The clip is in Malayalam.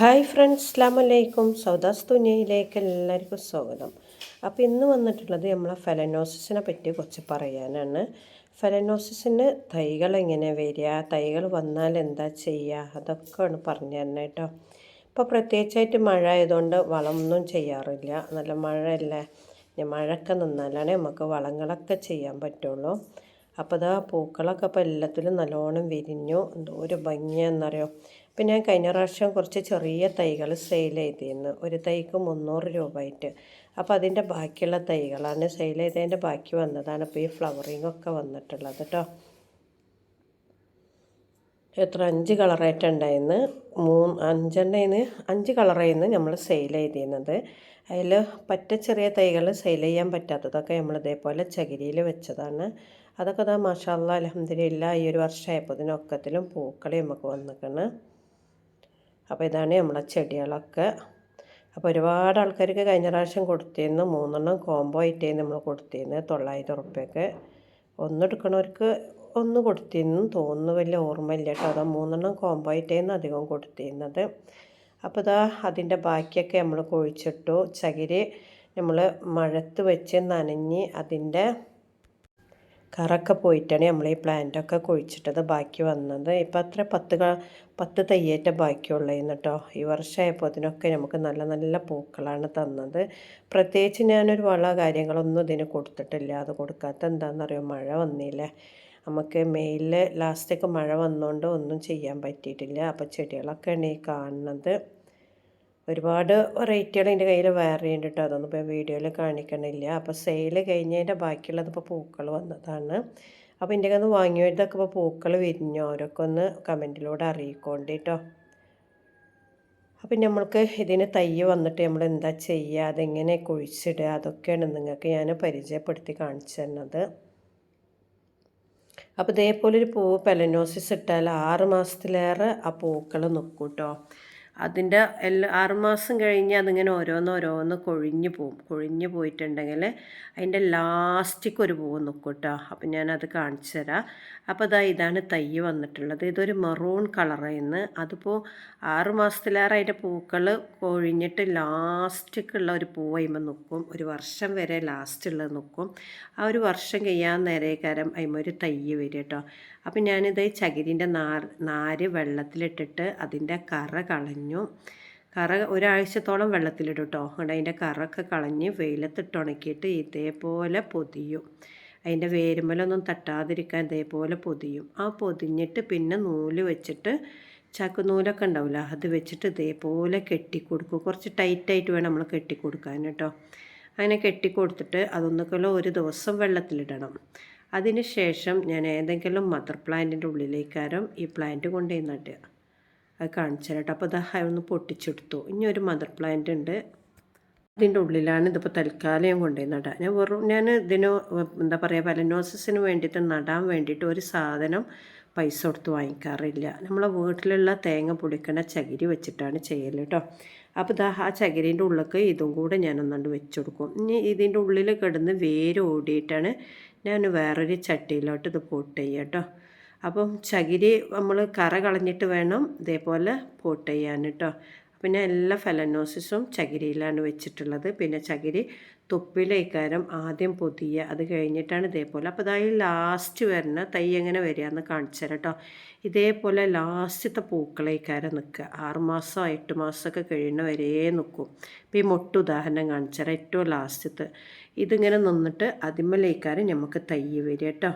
ഹായ് ഫ്രണ്ട്സ് അസ്ലാമലൈക്കും സൗദാസ് തുനിയയിലേക്ക് എല്ലാവർക്കും സ്വാഗതം. അപ്പോൾ ഇന്ന് വന്നിട്ടുള്ളത് നമ്മളെ ഫെലനോസിസിനെ പറ്റി കുറച്ച് പറയാനാണ്. ഫെലനോസിസിന് തൈകൾ എങ്ങനെ വരിക തൈകൾ വന്നാൽ എന്താ ചെയ്യുക അതൊക്കെയാണ് പറഞ്ഞു തരണം കേട്ടോ. ഇപ്പോൾ പ്രത്യേകിച്ചായിട്ട് മഴ ആയതുകൊണ്ട് വളമൊന്നും ചെയ്യാറില്ല. നല്ല മഴയല്ലേ? മഴയൊക്കെ നിന്നാലാണ് നമുക്ക് വളങ്ങളൊക്കെ ചെയ്യാൻ പറ്റുള്ളൂ. അപ്പോൾ ഇതാ പൂക്കളൊക്കെ ഇപ്പോൾ എല്ലാത്തിലും നല്ലോണം വിരിഞ്ഞു. എന്തോ ഒരു ഭംഗിയാണെന്നറിയോ പിന്നെ ഞാൻ കഴിഞ്ഞ പ്രാവശ്യം കുറച്ച് ചെറിയ തൈകൾ സെയിൽ ചെയ്തിരുന്നു. ഒരു തൈക്ക് മുന്നൂറ് രൂപ ആയിട്ട് അപ്പോൾ അതിന്റെ ബാക്കിയുള്ള തൈകളാണ് സെയിൽ ചെയ്തതിന്റെ ബാക്കി വന്നതാണ്. ഇപ്പോൾ ഈ ഫ്ലവറിങ് ഒക്കെ വന്നിട്ടുള്ളത് കേട്ടോ. എത്ര? അഞ്ച് കളറായിട്ടുണ്ടായിരുന്നു മൂന്ന് അഞ്ചെണ്ണയിന്ന് അഞ്ച് കളറായിരുന്നു നമ്മൾ സെയിൽ ചെയ്തിരുന്നത്. അതിൽ പറ്റ ചെറിയ തൈകൾ സെയിൽ ചെയ്യാൻ പറ്റാത്തതൊക്കെ നമ്മൾ ഇതേപോലെ ചകിരിയിൽ വെച്ചതാണ്. അതൊക്കെ താ മാഷാല്ല അലഹമ്മദില്ല ഈ ഒരു വർഷമായപ്പോൾ ഇതിനൊക്കത്തിലും പൂക്കളെ നമുക്ക് വന്നിക്കണ്. അപ്പോൾ ഇതാണ് നമ്മളെ ചെടികളൊക്കെ. അപ്പോൾ ഒരുപാട് ആൾക്കാർക്ക് കഴിഞ്ഞ പ്രാവശ്യം കൊടുത്തിരുന്നു. മൂന്നെണ്ണം കോംബോ ആയിട്ടേന്ന് നമ്മൾ കൊടുത്തിരുന്നത് തൊള്ളായിരം ഉറുപ്പ്യൊക്കെ. ഒന്നെടുക്കണവർക്ക് ഒന്ന് കൊടുത്തിരുന്നു തോന്നുന്നു. വലിയ ഓർമ്മയില്ല കേട്ടോ. അതാ മൂന്നെണ്ണം കോംബോ ആയിട്ടേന്ന് അധികം കൊടുത്തിരുന്നത്. അപ്പോൾ ഇതാ അതിന്റെ ബാക്കിയൊക്കെ നമ്മൾ കുഴിച്ചിട്ടു. ചകിരി നമ്മൾ മഴത്ത് വെച്ച് നനഞ്ഞ് അതിന്റെ കറൊക്കെ പോയിട്ടാണ് നമ്മൾ ഈ പ്ലാന്റൊക്കെ കുഴിച്ചിട്ടത് ബാക്കി വന്നത്. ഇപ്പം അത്ര പത്ത് പത്ത് തയ്യേറ്റ ബാക്കിയുള്ളതെന്ന് കേട്ടോ ഈ വർഷമായപ്പോൾ അതിനൊക്കെ നമുക്ക് നല്ല നല്ല പൂക്കളാണ് തന്നത്. പ്രത്യേകിച്ച് ഞാനൊരു വള കാര്യങ്ങളൊന്നും ഇതിന് കൊടുത്തിട്ടില്ല. അത് കൊടുക്കാത്ത എന്താണെന്നറിയോ മഴ വന്നില്ലേ? നമുക്ക് മെയിലിൽ ലാസ്റ്റൊക്കെ മഴ വന്നുകൊണ്ട് ഒന്നും ചെയ്യാൻ പറ്റിയിട്ടില്ല. അപ്പോൾ ചെടികളൊക്കെയാണ് ഈ കാണുന്നത്. ഒരുപാട് വെറൈറ്റികൾ എന്റെ കയ്യിൽ വേറെ ഉണ്ട് കേട്ടോ അതൊന്നും ഇപ്പോൾ വീഡിയോയിൽ കാണിക്കണില്ല. അപ്പോൾ സെയിൽ കഴിഞ്ഞതിന്റെ ബാക്കിയുള്ളത് ഇപ്പോൾ പൂക്കൾ വന്നതാണ്. അപ്പോൾ എന്റെ കയ്യിൽ നിന്ന് വാങ്ങിയതൊക്കെ ഇപ്പോൾ പൂക്കൾ വിരിഞ്ഞു. അവരൊക്കെ ഒന്ന് കമന്റിലൂടെ അറിയിക്കോണ്ടി കേട്ടോ അപ്പം നമ്മൾക്ക് ഇതിന് തയ്യ് വന്നിട്ട് നമ്മൾ എന്താ ചെയ്യുക അതെങ്ങനെ കുഴിച്ചിടുക അതൊക്കെയാണ് നിങ്ങൾക്ക് ഞാൻ പരിചയപ്പെടുത്തി കാണിച്ചു തരുന്നത് അപ്പോൾ ഇതേപോലെ ഒരു പൂവ് പെലനോസിസ് ഇട്ടാൽ ആറ് മാസത്തിലേറെ ആ പൂക്കൾ നിൽക്കും കേട്ടോ അതിന്റെ എല്ലാ ആറുമാസം കഴിഞ്ഞ് അതിങ്ങനെ ഓരോന്ന് ഓരോന്ന് കൊഴിഞ്ഞു പോവും. കൊഴിഞ്ഞു പോയിട്ടുണ്ടെങ്കിൽ അതിന്റെ ലാസ്റ്റിക്ക് ഒരു പൂവ് നിൽക്കും കേട്ടോ അപ്പം ഞാനത് കാണിച്ചു തരാം. അപ്പോൾ ഇതാ ഇതാണ് തൈ വന്നിട്ടുള്ളത്. ഇതൊരു മെറൂൺ കളറായിരുന്നു അതിപ്പോൾ ആറു മാസത്തിലേറെ അതിന്റെ പൂക്കൾ കൊഴിഞ്ഞിട്ട് ലാസ്റ്റിക്കുള്ള ഒരു പൂ അതിമ്പോൾ നിൽക്കും. ഒരു വർഷം വരെ ലാസ്റ്റ് ഉള്ളത് നിൽക്കും. ആ ഒരു വർഷം കഴിയാൻ നേരേക്കാരം അതിമ്പോൾ ഒരു തൈ വരും കേട്ടോ അപ്പം ഞാനിത് ചകിരിന്റെ നാർ നാര് വെള്ളത്തിലിട്ടിട്ട് അതിന്റെ കറ കളഞ്ഞു കറ ഒരാഴ്ചത്തോളം വെള്ളത്തിലിടും കേട്ടോ അതുകൊണ്ട് അതിന്റെ കറൊക്കെ കളഞ്ഞ് വെയിലത്തിട്ട് ഉണക്കിയിട്ട് ഇതേപോലെ പൊതിയും. അതിന്റെ വേരുമലൊന്നും തട്ടാതിരിക്കാൻ ഇതേപോലെ പൊതിയും. ആ പൊതിഞ്ഞിട്ട് പിന്നെ നൂൽ വെച്ചിട്ട് ചാക്കുനൂലൊക്കെ ഉണ്ടാവില്ല? അത് വെച്ചിട്ട് ഇതേപോലെ കെട്ടിക്കൊടുക്കും. കുറച്ച് ടൈറ്റായിട്ട് വേണം നമ്മൾ കെട്ടിക്കൊടുക്കാൻ കേട്ടോ അങ്ങനെ കെട്ടിക്കൊടുത്തിട്ട് അതൊന്നൊക്കെ ഒരു ദിവസം വെള്ളത്തിലിടണം. അതിന് ശേഷം ഞാൻ ഏതെങ്കിലും മദർ പ്ലാന്റിന്റെ ഉള്ളിലേക്കാരം ഈ പ്ലാന്റ് കൊണ്ടുപോയി നട്ടുക അത് കാണിച്ചു കേട്ടോ അപ്പോൾ അത് ഒന്ന് പൊട്ടിച്ചെടുത്തു. ഇനി ഒരു മദർ പ്ലാന്റ് ഉണ്ട്. ഇതിന്റെ ഉള്ളിലാണ് ഇതിപ്പോൾ തൽക്കാലം കൊണ്ടുപോയി നടാം ഞാൻ വെറും ഞാൻ ഇതിന് എന്താ പറയുക പലനോസിന് വേണ്ടിയിട്ട് നടാൻ വേണ്ടിയിട്ട് ഒരു സാധനം പൈസ കൊടുത്ത് വാങ്ങിക്കാറില്ല. നമ്മളെ വീട്ടിലുള്ള തേങ്ങ പൊടിക്കണ ചകിരി വെച്ചിട്ടാണ് ചെയ്യൽ കേട്ടോ അപ്പോൾ ഇതാ ആ ചകിരീന്റെ ഉള്ളിലേക്ക് ഇതും കൂടെ ഞാൻ ഒന്നുകൊണ്ട് വെച്ച് കൊടുക്കും. ഇനി ഇതിന്റെ ഉള്ളിൽ കിടന്ന് വേര് ഓടിയിട്ടാണ് ഞാൻ വേറൊരു ചട്ടിയിലോട്ട് ഇത് പോട്ട് ചെയ്യാം കേട്ടോ അപ്പം ചകിരി നമ്മൾ കറ കളഞ്ഞിട്ട് വേണം ഇതേപോലെ പോട്ട് ചെയ്യാൻ കേട്ടോ പിന്നെ എല്ലാ ഫെലനോസിസും ചകിരിയിലാണ് വെച്ചിട്ടുള്ളത്. പിന്നെ ചകിരി തുപ്പിലേക്കാരം ആദ്യം പൊതിയ. അത് കഴിഞ്ഞിട്ടാണ് ഇതേപോലെ. അപ്പോൾ അതായത് ലാസ്റ്റ് വരുന്ന തൈ എങ്ങനെ വരിക എന്ന് കാണിച്ചു തരാം കേട്ടോ ഇതേപോലെ ലാസ്റ്റത്തെ പൂക്കളേക്കാരം നിൽക്കുക. ആറുമാസം എട്ട് മാസമൊക്കെ കഴിയുന്ന വരെ നിൽക്കും. ഇപ്പോൾ ഈ മൊട്ട് ഉദാഹരണം കാണിച്ചു തരാം. ഏറ്റവും ലാസ്റ്റത്തെ ഇതിങ്ങനെ നിന്നിട്ട് അതിമലേക്കാരം നമുക്ക് തൈ വരിക കേട്ടോ